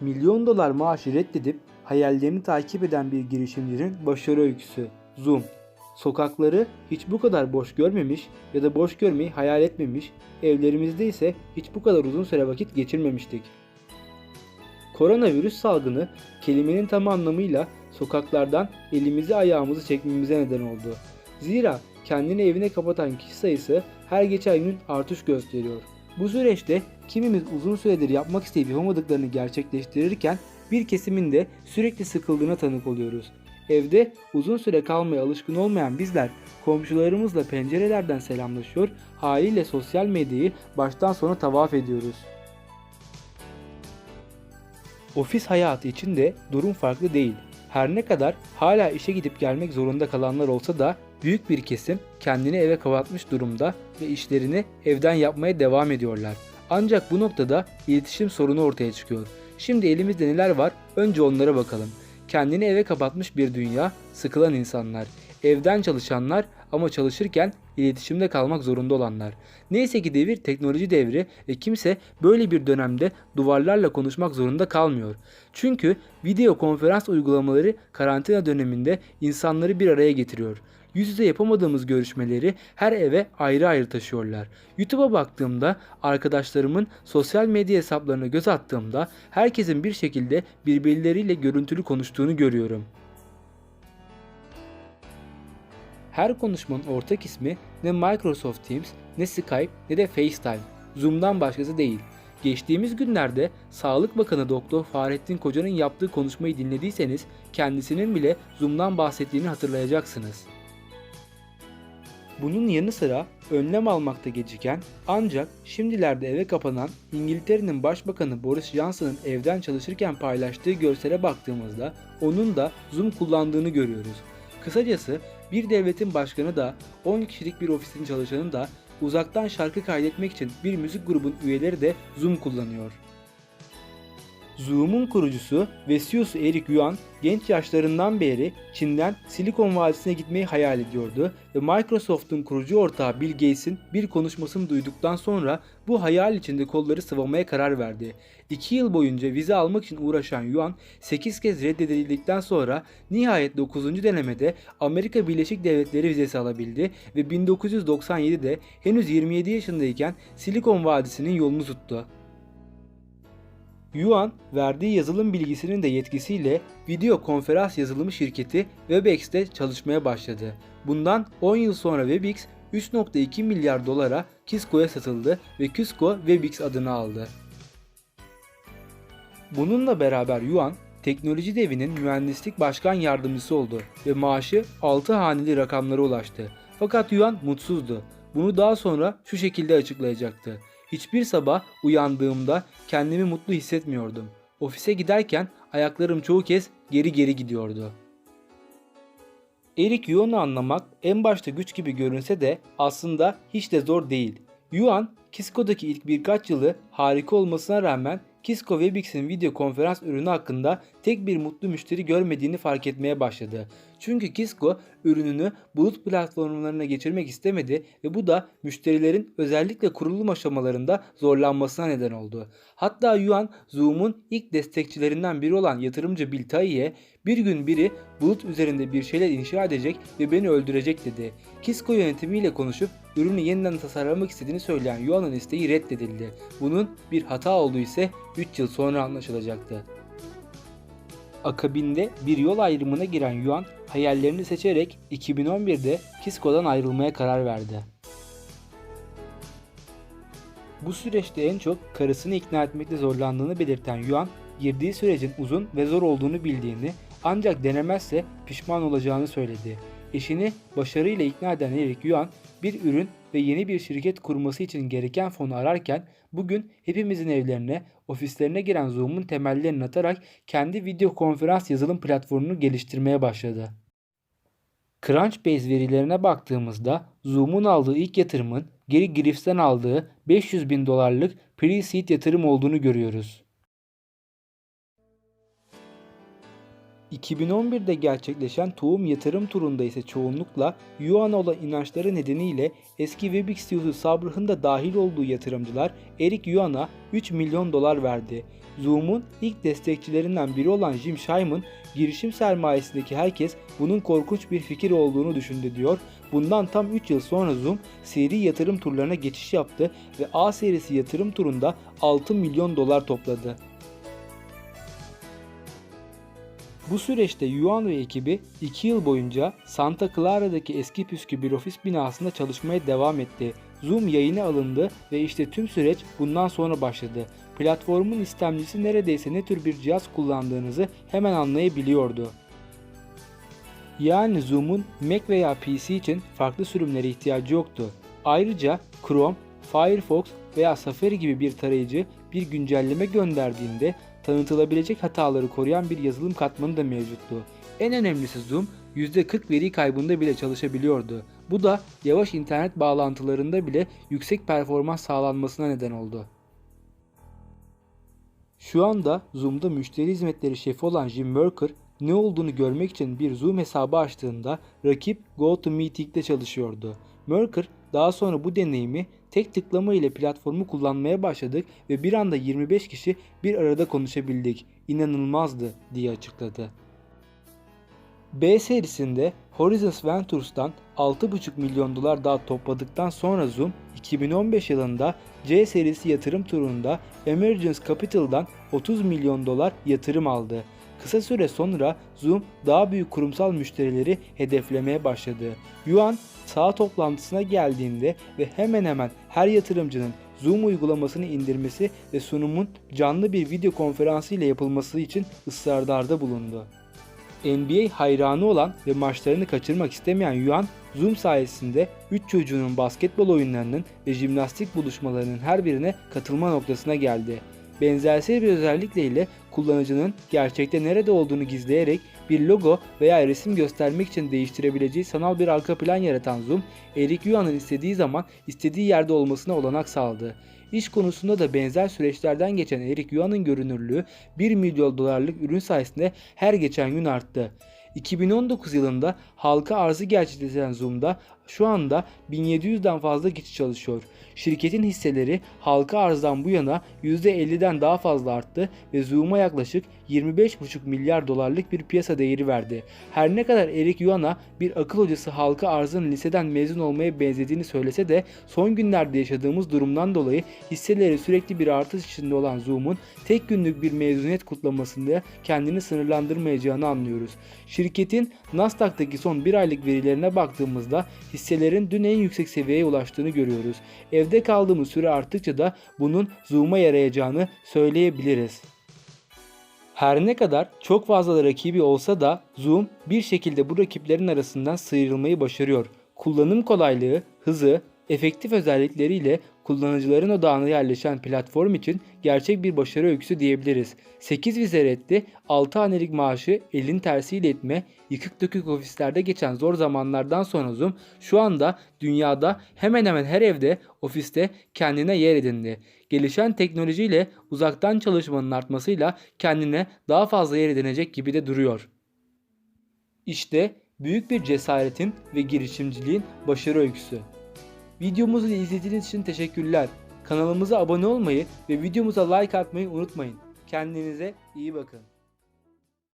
Milyon dolar maaşı reddedip hayallerini takip eden bir girişimcinin başarı öyküsü. Zoom. Sokakları hiç bu kadar boş görmemiş ya da boş görmeyi hayal etmemiş, evlerimizde ise hiç bu kadar uzun süre vakit geçirmemiştik. Koronavirüs salgını kelimenin tam anlamıyla sokaklardan elimizi ayağımızı çekmemize neden oldu. Zira kendini evine kapatan kişi sayısı her geçen gün artış gösteriyor. Bu süreçte kimimiz uzun süredir yapmak isteyip yapamadıklarını gerçekleştirirken bir kesimin de sürekli sıkıldığına tanık oluyoruz. Evde uzun süre kalmaya alışkın olmayan bizler komşularımızla pencerelerden selamlaşıyor, haliyle sosyal medyayı baştan sona tavaf ediyoruz. Ofis hayatı için de durum farklı değil. Her ne kadar hala işe gidip gelmek zorunda kalanlar olsa da büyük bir kesim kendini eve kapatmış durumda ve işlerini evden yapmaya devam ediyorlar. Ancak bu noktada iletişim sorunu ortaya çıkıyor. Şimdi elimizde neler var? Önce onlara bakalım. Kendini eve kapatmış bir dünya, sıkılan insanlar, evden çalışanlar ama çalışırken iletişimde kalmak zorunda olanlar. Neyse ki devir teknoloji devri ve kimse böyle bir dönemde duvarlarla konuşmak zorunda kalmıyor. Çünkü video konferans uygulamaları karantina döneminde insanları bir araya getiriyor. Yüz yüze yapamadığımız görüşmeleri her eve ayrı ayrı taşıyorlar. YouTube'a baktığımda arkadaşlarımın sosyal medya hesaplarına göz attığımda herkesin bir şekilde birbirleriyle görüntülü konuştuğunu görüyorum. Her konuşmanın ortak ismi ne Microsoft Teams, ne Skype, ne de FaceTime. Zoom'dan başkası değil. Geçtiğimiz günlerde Sağlık Bakanı Doktor Fahrettin Koca'nın yaptığı konuşmayı dinlediyseniz kendisinin bile Zoom'dan bahsettiğini hatırlayacaksınız. Bunun yanı sıra önlem almakta geciken ancak şimdilerde eve kapanan İngiltere'nin Başbakanı Boris Johnson'ın evden çalışırken paylaştığı görsele baktığımızda onun da Zoom kullandığını görüyoruz. Kısacası bir devletin başkanı da 10 kişilik bir ofisin çalışanı da uzaktan şarkı kaydetmek için bir müzik grubun üyeleri de Zoom kullanıyor. Zoom'un kurucusu ve CEO'su Eric Yuan genç yaşlarından beri Çin'den Silikon Vadisi'ne gitmeyi hayal ediyordu ve Microsoft'un kurucu ortağı Bill Gates'in bir konuşmasını duyduktan sonra bu hayal içinde kolları sıvamaya karar verdi. 2 yıl boyunca vize almak için uğraşan Yuan 8 kez reddedildikten sonra nihayet 9. denemede Amerika Birleşik Devletleri vizesi alabildi ve 1997'de henüz 27 yaşındayken Silikon Vadisi'nin yolunu tuttu. Yuan verdiği yazılım bilgisinin de yetkisiyle video konferans yazılımı şirketi Webex'te çalışmaya başladı. Bundan 10 yıl sonra Webex 3.2 milyar dolara Kisco'ya satıldı ve Kisco Webex adını aldı. Bununla beraber Yuan teknoloji devinin mühendislik başkan yardımcısı oldu ve maaşı 6 haneli rakamlara ulaştı. Fakat Yuan mutsuzdu. Bunu daha sonra şu şekilde açıklayacaktı. Hiçbir sabah uyandığımda kendimi mutlu hissetmiyordum. Ofise giderken ayaklarım çoğu kez geri geri gidiyordu. Eric Yuan'ı anlamak en başta güç gibi görünse de aslında hiç de zor değil. Yuan, Kisco'daki ilk birkaç yılı harika olmasına rağmen Kisco Webex'in video konferans ürünü hakkında tek bir mutlu müşteri görmediğini fark etmeye başladı. Çünkü Kisco ürününü bulut platformlarına geçirmek istemedi ve bu da müşterilerin özellikle kurulum aşamalarında zorlanmasına neden oldu. Hatta Yuan, Zoom'un ilk destekçilerinden biri olan yatırımcı Bill Tai'ye bir gün biri bulut üzerinde bir şeyler inşa edecek ve beni öldürecek dedi. Kisco yönetimiyle konuşup ürünü yeniden tasarlamak istediğini söyleyen Yuan'ın isteği reddedildi. Bunun bir hata olduğu ise 3 yıl sonra anlaşılacaktı. Akabinde bir yol ayrımına giren Yuan hayallerini seçerek 2011'de Kisco'dan ayrılmaya karar verdi. Bu süreçte en çok karısını ikna etmekte zorlandığını belirten Yuan, girdiği sürecin uzun ve zor olduğunu bildiğini ancak denemezse pişman olacağını söyledi. Eşini başarıyla ikna eden Eric Yuan bir ürün ve yeni bir şirket kurması için gereken fonu ararken bugün hepimizin evlerine, ofislerine giren Zoom'un temellerini atarak kendi video konferans yazılım platformunu geliştirmeye başladı. Crunchbase verilerine baktığımızda Zoom'un aldığı ilk yatırımın geri Griffs'ten aldığı 500 bin dolarlık pre-seed yatırım olduğunu görüyoruz. 2011'de gerçekleşen tohum yatırım turunda ise çoğunlukla Yuan'a olan inançları nedeniyle eski Webix CEO'su Sabrh'ın da dahil olduğu yatırımcılar Eric Yuan'a 3 milyon dolar verdi. Zoom'un ilk destekçilerinden biri olan Jim Simon, girişim sermayesindeki herkes bunun korkunç bir fikir olduğunu düşündü diyor. Bundan tam 3 yıl sonra Zoom seri yatırım turlarına geçiş yaptı ve A serisi yatırım turunda 6 milyon dolar topladı. Bu süreçte Yuan ve ekibi 2 yıl boyunca Santa Clara'daki eski püskü bir ofis binasında çalışmaya devam etti. Zoom yayına alındı ve işte tüm süreç bundan sonra başladı. Platformun istemcisi neredeyse ne tür bir cihaz kullandığınızı hemen anlayabiliyordu. Yani Zoom'un Mac veya PC için farklı sürümlere ihtiyacı yoktu. Ayrıca Chrome, Firefox veya Safari gibi bir tarayıcı bir güncelleme gönderdiğinde tanıtılabilecek hataları koruyan bir yazılım katmanı da mevcuttu. En önemlisi Zoom %40 veri kaybında bile çalışabiliyordu. Bu da yavaş internet bağlantılarında bile yüksek performans sağlanmasına neden oldu. Şu anda Zoom'da müşteri hizmetleri şefi olan Jim Merker ne olduğunu görmek için bir Zoom hesabı açtığında rakip GoToMeeting'de çalışıyordu. Merker daha sonra bu deneyimi tek tıklama ile platformu kullanmaya başladık ve bir anda 25 kişi bir arada konuşabildik. İnanılmazdı diye açıkladı. B serisinde Horizons Ventures'tan 6,5 milyon dolar daha topladıktan sonra Zoom 2015 yılında C serisi yatırım turunda Emergence Capital'dan 30 milyon dolar yatırım aldı. Kısa süre sonra Zoom daha büyük kurumsal müşterileri hedeflemeye başladı. Yuan sağ toplantısına geldiğinde ve hemen hemen her yatırımcının Zoom uygulamasını indirmesi ve sunumun canlı bir video konferansı ile yapılması için ısrarlarda bulundu. NBA hayranı olan ve maçlarını kaçırmak istemeyen Yuan, Zoom sayesinde 3 çocuğunun basketbol oyunlarının ve jimnastik buluşmalarının her birine katılma noktasına geldi. Benzersiz bir özellikle ile kullanıcının gerçekte nerede olduğunu gizleyerek bir logo veya resim göstermek için değiştirebileceği sanal bir arka plan yaratan Zoom, Eric Yuan'ın istediği zaman istediği yerde olmasına olanak sağladı. İş konusunda da benzer süreçlerden geçen Eric Yuan'ın görünürlüğü 1 milyon dolarlık ürün sayesinde her geçen gün arttı. 2019 yılında halka arzı gerçekleştiren Zoom'da şu anda 1700'den fazla kişi çalışıyor. Şirketin hisseleri halka arzdan bu yana %50'den daha fazla arttı ve Zoom'a yaklaşık 25,5 milyar dolarlık bir piyasa değeri verdi. Her ne kadar Eric Yuan'a bir akıl hocası halka arzın liseden mezun olmaya benzediğini söylese de son günlerde yaşadığımız durumdan dolayı hisseleri sürekli bir artış içinde olan Zoom'un tek günlük bir mezuniyet kutlamasında kendini sınırlandırmayacağını anlıyoruz. Şirketin Nasdaq'taki son bir aylık verilerine baktığımızda hisselerin dün en yüksek seviyeye ulaştığını görüyoruz. Evde kaldığımız süre arttıkça da bunun Zoom'a yarayacağını söyleyebiliriz. Her ne kadar çok fazla rakibi olsa da Zoom bir şekilde bu rakiplerin arasından sıyrılmayı başarıyor. Kullanım kolaylığı, hızı, efektif özellikleriyle kullanıcıların odağına yerleşen platform için gerçek bir başarı öyküsü diyebiliriz. 8 vize reddi, 6 hanelik maaşı elin tersiyle etme, yıkık dökük ofislerde geçen zor zamanlardan sonra Zoom şu anda dünyada hemen hemen her evde, ofiste kendine yer edindi. Gelişen teknolojiyle uzaktan çalışmanın artmasıyla kendine daha fazla yer edinecek gibi de duruyor. İşte büyük bir cesaretin ve girişimciliğin başarı öyküsü. Videomuzu izlediğiniz için teşekkürler. Kanalımıza abone olmayı ve videomuza like atmayı unutmayın. Kendinize iyi bakın.